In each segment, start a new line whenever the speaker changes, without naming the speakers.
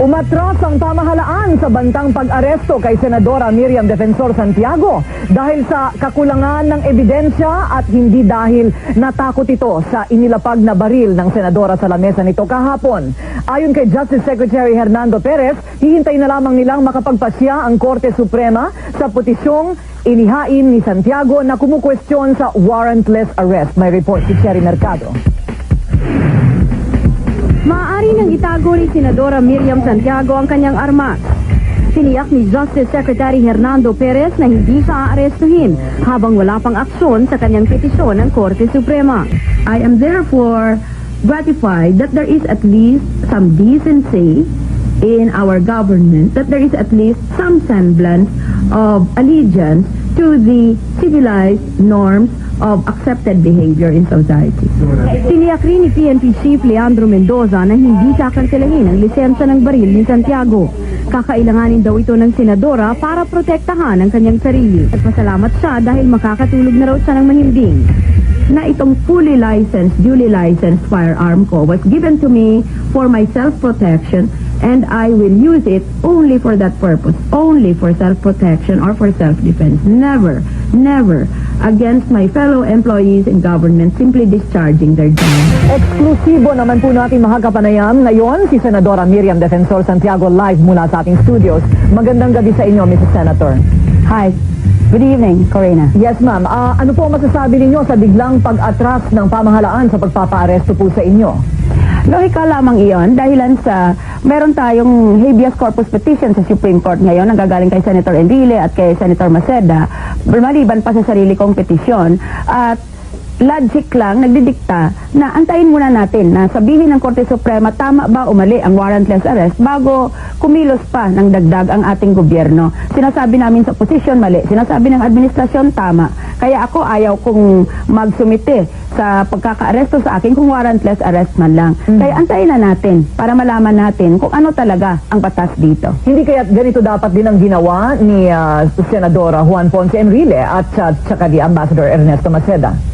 Umatras ang pamahalaan sa bantang pag-aresto kay Senadora Miriam Defensor Santiago dahil sa kakulangan ng ebidensya at hindi dahil natakot ito sa inilapag na baril ng Senadora sa lamesa nito kahapon. Ayon kay Justice Secretary Hernando Perez, hihintay na lamang nilang makapagpasya ang Korte Suprema sa petisyong inihain ni Santiago na kumukwestiyon sa warrantless arrest. May report si Cherry Mercado.
Maaari nang itago ni Senadora Miriam Santiago ang kanyang armas. Tiniyak ni Justice Secretary Hernando Perez na hindi siya aarestuhin habang wala pang aksyon sa kanyang petisyon ng Korte Suprema.
I am therefore gratified that there is at least some decency in our government, that there is at least some semblance of allegiance to the civilized norms of accepted behavior in society.
Tiniyak rin ni PNP Chief Leandro Mendoza na hindi kakantelahin ang lisensya ng baril ni Santiago. Kakailanganin daw ito ng senadora para protektahan ang kanyang sarili. At pasalamat siya dahil makakatulog na raw siya ng mahimbing.
na itong fully licensed, duly licensed firearm ko was given to me for my self-protection and I will use it only for that purpose, only for self-protection or for self-defense. Never, never against my fellow employees in government simply discharging their job.
Eksklusibo naman po natin mga kapanayam. Ngayon, si Senadora Miriam Defensor Santiago live mula sa ating studios. Magandang gabi sa inyo, Mrs. Senator.
Hi. Good evening, Corina.
Yes, ma'am. Ah, ano po ang masasabi ninyo sa biglang pag-atras ng pamahalaan sa pagpapaaresto po sa inyo?
Lohika lamang iyon. Dahilan sa meron tayong habeas corpus petition sa Supreme Court ngayon. Ang gagaling kay Senator Enrile at kay Senator Maceda. Maliban pa sa sarili kong petisyon. At logic lang nagdidikta na antayin muna natin na sabihin ng Korte Suprema tama ba o mali ang warrantless arrest bago kumilos pa ng dagdag ang ating gobyerno. Sinasabi namin sa posisyon mali, sinasabi ng administrasyon tama. Kaya ako ayaw kong magsumite sa pagkakaaresto sa akin kung warrantless arrest man lang. Kaya antayin na natin para malaman natin kung ano talaga ang batas dito.
Hindi kaya ganito dapat din ang ginawa ni ah, Senadora Juan Ponce Enrile at uh, tsaka ni Ambassador Ernesto Maceda?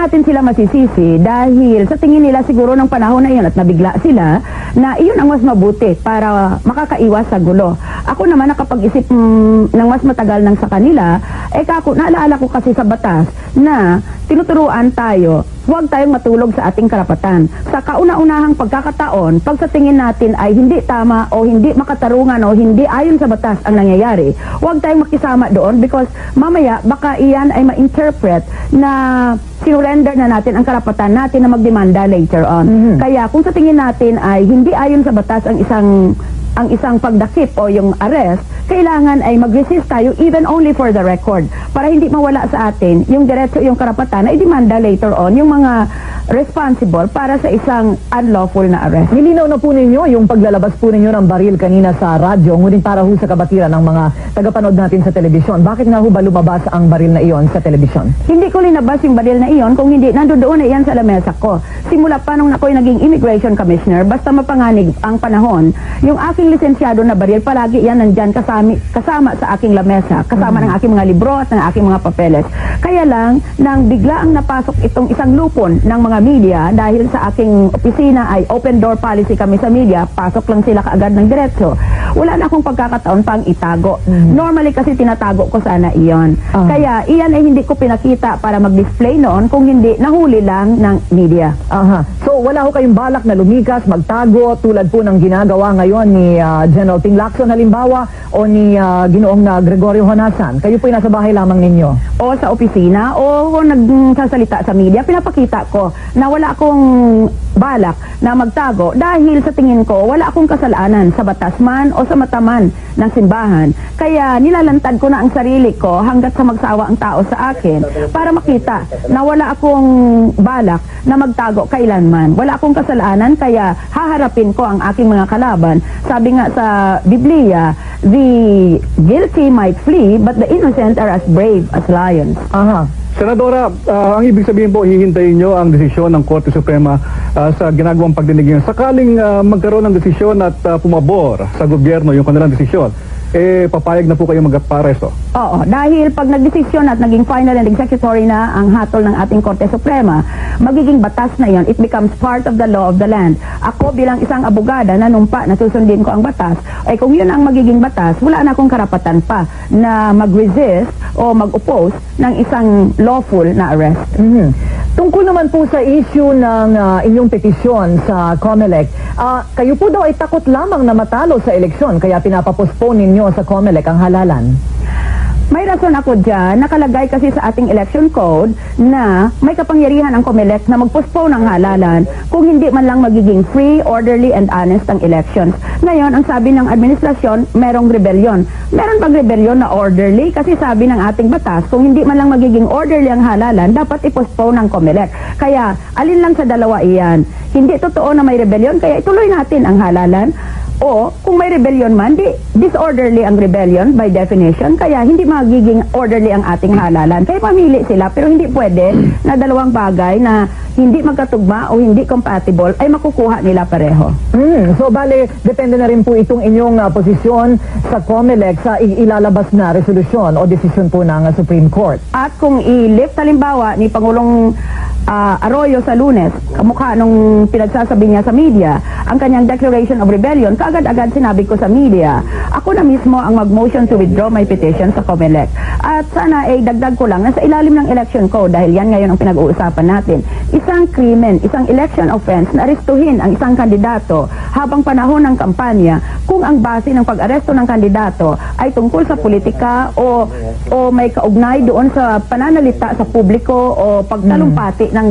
Natin sila masisisi dahil sa tingin nila siguro ng panahon na iyon at nabigla sila na iyon ang mas mabuti para makakaiwas sa gulo. Ako naman nakapag-isip mm, ng mas matagal nang sa kanila, eh kako, naalala ko kasi sa batas na tinuturuan tayo, huwag tayong matulog sa ating karapatan. Sa kauna-unahang pagkakataon, pag sa tingin natin ay hindi tama o hindi makatarungan o hindi ayon sa batas ang nangyayari, huwag tayong makisama doon because mamaya baka iyan ay ma-interpret na sinurrender na natin ang karapatan natin na magdemanda later on.
Mhm.
Kaya kung sa tingin natin ay hindi ayon sa batas ang isang ang isang pagdakip o yung arrest, kailangan ay mag-resist tayo even only for the record para hindi mawala sa atin yung diretso yung karapatan na idemanda later on yung mga responsible para sa isang unlawful na arrest.
Nilinaw na po ninyo yung paglalabas po ninyo ng baril kanina sa radyo, ngunit para ho sa kabatiran ng mga tagapanood natin sa telebisyon. Bakit nga ho ba lumabas ang baril na iyon sa telebisyon?
Hindi ko linabas yung baril na iyon kung hindi nandoon na iyan sa lamesa ko. Simula pa nung ako'y naging immigration commissioner, basta mapanganig ang panahon, yung aking lisensyado na baril, palagi yan nandyan kasami, kasama sa aking lamesa, kasama ng aking mga libro at ng aking mga papeles. Kaya lang, nang bigla ang napasok itong isang lupon ng mga media, dahil sa aking opisina ay open door policy kami sa media, pasok lang sila kaagad ng diretso. Wala na akong pagkakataon pang itago. Normally kasi tinatago ko sana iyon.
Ah.
Kaya iyan ay hindi ko pinakita para mag-display noon kung hindi nahuli lang ng media.
Aha. So wala ho kayong balak na lumikas, magtago tulad po ng ginagawa ngayon ni ah, General Ting Lacson halimbawa o ni ah, Ginoong na Gregorio Honasan. Kayo po nasa bahay lamang ninyo.
O sa opisina o nagsasalita sa media, pinapakita ko na wala akong balak na magtago dahil sa tingin ko wala akong kasalanan sa batas man o sa mataman ng simbahan. Kaya nilalantad ko na ang sarili ko hanggat sa magsawa ang tao sa akin para makita na wala akong balak na magtago kailanman. Wala akong kasalanan kaya haharapin ko ang aking mga kalaban. Sabi nga sa Biblia, the guilty might flee but the innocent are as brave as lions.
Aha.
Senadora, ah, ang ibig sabihin po, hihintayin nyo ang desisyon ng Korte Suprema ah, sa ginagawang pagdinig. Sakaling ah, magkaroon ng desisyon at ah, pumabor sa gobyerno yung kanilang desisyon, eh papayag na po kayo magparesto.
Oo, dahil pag nagdesisyon at naging final and executory na ang hatol ng ating Korte Suprema, magiging batas na yon. It becomes part of the law of the land. Ako bilang isang abogada na numpa na susundin ko ang batas, ay kung yun ang magiging batas, wala na akong karapatan pa na mag-resist o mag-oppose ng isang lawful na arrest.
Mhm. Tungkol naman po sa issue ng ah, inyong petisyon sa COMELEC, ah, kayo po daw ay takot lamang na matalo sa eleksyon kaya pinapapospone ninyo sa COMELEC ang halalan.
May rason ako dyan, nakalagay kasi sa ating election code na may kapangyarihan ang COMELEC na mag-postpone ng halalan kung hindi man lang magiging free, orderly, and honest ang elections. Ngayon, ang sabi ng administrasyon, merong rebellion. Meron bang rebellion na orderly? Kasi sabi ng ating batas, kung hindi man lang magiging orderly ang halalan, dapat i-postpone ng COMELEC. Kaya, alin lang sa dalawa iyan. Hindi totoo na may rebellion, kaya ituloy natin ang halalan. O kung may rebellion man, di, disorderly ang rebellion by definition, kaya hindi magiging orderly ang ating halalan. Kaya mamili sila, pero hindi pwede na dalawang bagay na hindi magkatugma o hindi compatible ay makukuha nila pareho.
Hmm, so bale, depende na rin po itong inyong ah, posisyon sa COMELEC sa ilalabas na resolusyon o desisyon po ng ah, Supreme Court.
At kung i-lift halimbawa ni Pangulong ah, Arroyo sa lunes, kamukha nung pinagsasabi niya sa media, ang kanyang declaration of rebellion, kaagad-agad sinabi ko sa media, ako na mismo ang mag-motion to withdraw my petition sa COMELEC. At sana ay dagdag ko lang na sa ilalim ng election code, dahil yan ngayon ang pinag-uusapan natin, isang krimen, isang election offense na arestuhin ang isang kandidato habang panahon ng kampanya kung ang base ng pag-aresto ng kandidato ay tungkol sa politika o o may kaugnay doon sa pananalita sa publiko o pagtalumpati ng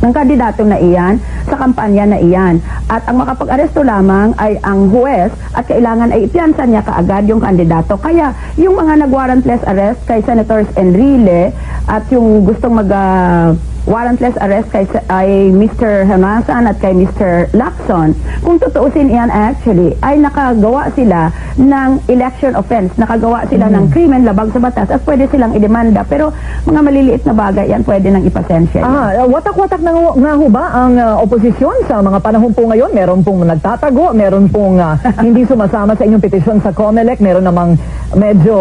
ng kandidato na iyan sa kampanya na iyan. At ang makapag-aresto lamang ay ang huwes at kailangan ay ipiyansa niya kaagad yung kandidato. Kaya yung mga nag-warrantless arrest kay Senators Enrile at yung gustong mag ah, warrantless arrest kay ay Mr. Hamasan at kay Mr. Lacson, kung tutuusin iyan actually, ay nakagawa sila ng election offense, nakagawa sila ng krimen labag sa batas at pwede silang idemanda. Pero mga maliliit na bagay yan pwede nang ipasensya.
Ah, uh, watak-watak na nga ho ba ang ah, oposisyon sa mga panahon po ngayon? Meron pong nagtatago, meron pong ah, hindi sumasama sa inyong petisyon sa COMELEC, meron namang medyo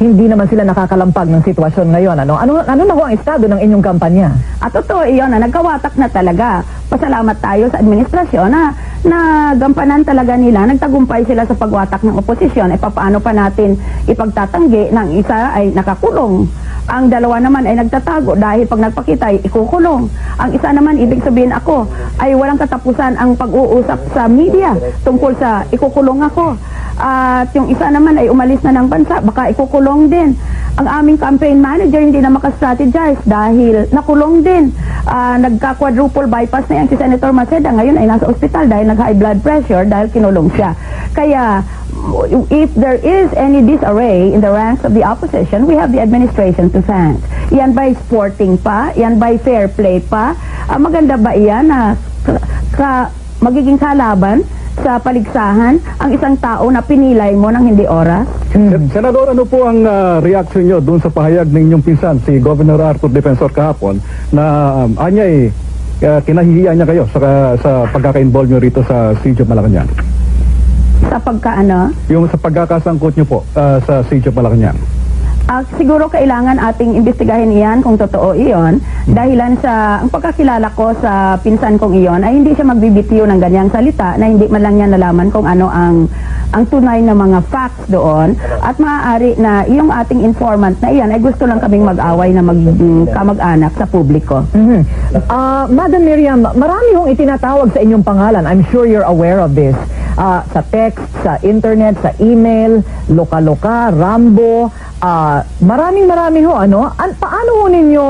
hindi naman sila nakakalampag ng sitwasyon ngayon. Ano, ano, ano na ho ang estado ng inyong kampanya?
At totoo iyon na nagkawatak na talaga. Pasalamat tayo sa administrasyon na nagampanan talaga nila, nagtagumpay sila sa pagwatak ng oposisyon. E paano pa natin ipagtatanggi ng isa ay nakakulong. Ang dalawa naman ay nagtatago dahil pag nagpakita ay ikukulong. Ang isa naman, ibig sabihin ako, ay walang katapusan ang pag-uusap sa media tungkol sa ikukulong ako. At yung isa naman ay umalis na ng bansa, baka ikukulong din. Ang aming campaign manager hindi na makastrategize dahil nakulong din. Ah, nagka-quadruple bypass na yan si Senator Maceda. Ngayon ay nasa ospital dahil nag-high blood pressure dahil kinulong siya. Kaya if there is any disarray in the ranks of the opposition, we have the administration to thank. Yan by sporting pa, yan by fair play pa. Ah, maganda ba iyan na ka- ka- magiging kalaban sa paligsahan ang isang tao na pinilay mo ng hindi oras?
Sen- Senador, ano po ang ah, reaction nyo doon sa pahayag ng inyong pinsan, si Governor Arthur Defensor kahapon, na um, anya eh, ah, kinahihiyan niya kayo sa, sa pagkaka-involve nyo rito sa of Malacanang?
Sa pagkaano?
Yung sa pagkakasangkot nyo po ah, sa Siege of Malacanang?
Ah, siguro kailangan ating imbestigahin iyan kung totoo iyon dahilan sa ang pagkakilala ko sa pinsan kong iyon ay hindi siya magbibitiw ng ganyang salita na hindi man lang niya nalaman kung ano ang ang tunay na mga facts doon at maaari na yung ating informant na iyan ay gusto lang kaming mag-away na mag, mm, kamag-anak sa publiko.
Mhm. Ah, Madam Miriam, marami hong itinatawag sa inyong pangalan. I'm sure you're aware of this. Ah, sa text, sa internet, sa email, loka-loka, Rambo, ah, maraming marami ho, ano? An paano ho ninyo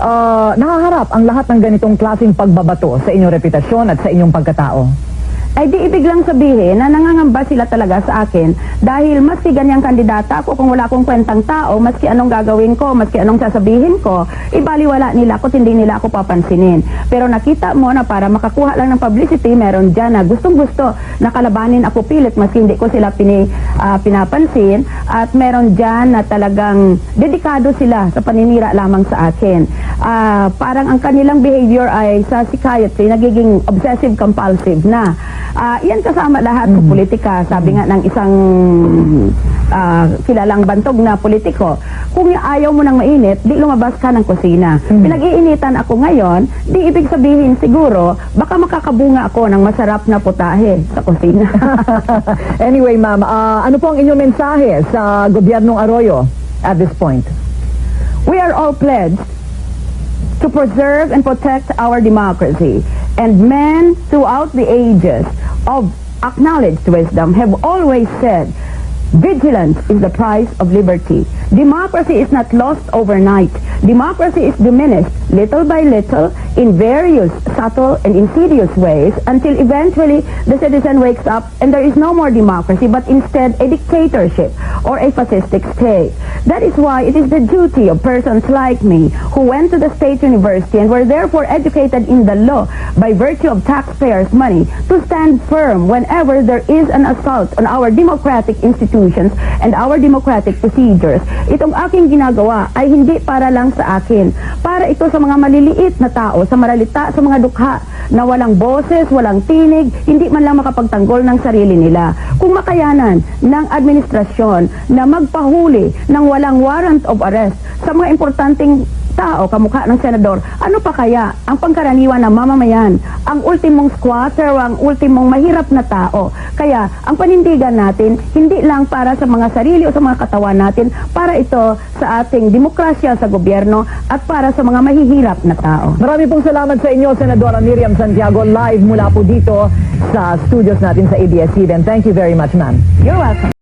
ah, nahaharap ang lahat ng ganitong klaseng pagbabato sa inyong reputasyon at sa inyong pagkatao?
Ay di ibig lang sabihin na nangangamba sila talaga sa akin dahil maski ganyang kandidata ako kung wala akong kwentang tao, maski anong gagawin ko, maski anong sasabihin ko, ibaliwala nila ako, hindi nila ako papansinin. Pero nakita mo na para makakuha lang ng publicity, meron dyan na gustong gusto na kalabanin ako pilit maski hindi ko sila pini, ah, pinapansin at meron dyan na talagang dedikado sila sa paninira lamang sa akin. Ah, parang ang kanilang behavior ay sa psychiatry nagiging obsessive compulsive na. Ah, yan kasama lahat sa politika. Sabi nga ng isang ah, kilalang bantog na politiko, kung ayaw mo ng mainit, di lumabas ka ng kusina. Pinag-iinitan ako ngayon, di ibig sabihin siguro, baka makakabunga ako ng masarap na putahe sa kusina.
anyway, ma'am, ah, ano po ang inyong mensahe sa gobyernong Arroyo at this point?
We are all pledged to preserve and protect our democracy. And men throughout the ages of acknowledged wisdom have always said, vigilance is the price of liberty. Democracy is not lost overnight. Democracy is diminished little by little in various subtle and insidious ways until eventually the citizen wakes up and there is no more democracy but instead a dictatorship or a fascistic state. That is why it is the duty of persons like me who went to the state university and were therefore educated in the law by virtue of taxpayers' money to stand firm whenever there is an assault on our democratic institutions and our democratic procedures. Itong aking ginagawa ay hindi para lang sa akin. Para ito sa mga maliliit na tao, sa maralita, sa mga dukha na walang boses, walang tinig, hindi man lang makapagtanggol ng sarili nila. Kung makayanan ng administrasyon na magpahuli ng walang warrant of arrest sa mga importanteng tao, kamukha ng senador, ano pa kaya ang pangkaraniwan ng mamamayan, ang ultimong squatter, ang ultimong mahirap na tao. Kaya ang panindigan natin, hindi lang para sa mga sarili o sa mga katawan natin, para ito sa ating demokrasya sa gobyerno at para sa mga mahihirap na tao.
Marami pong salamat sa inyo, Senadora Miriam Santiago, live mula po dito sa studios natin sa ABS-CBN. Thank you very much, ma'am.
You're welcome.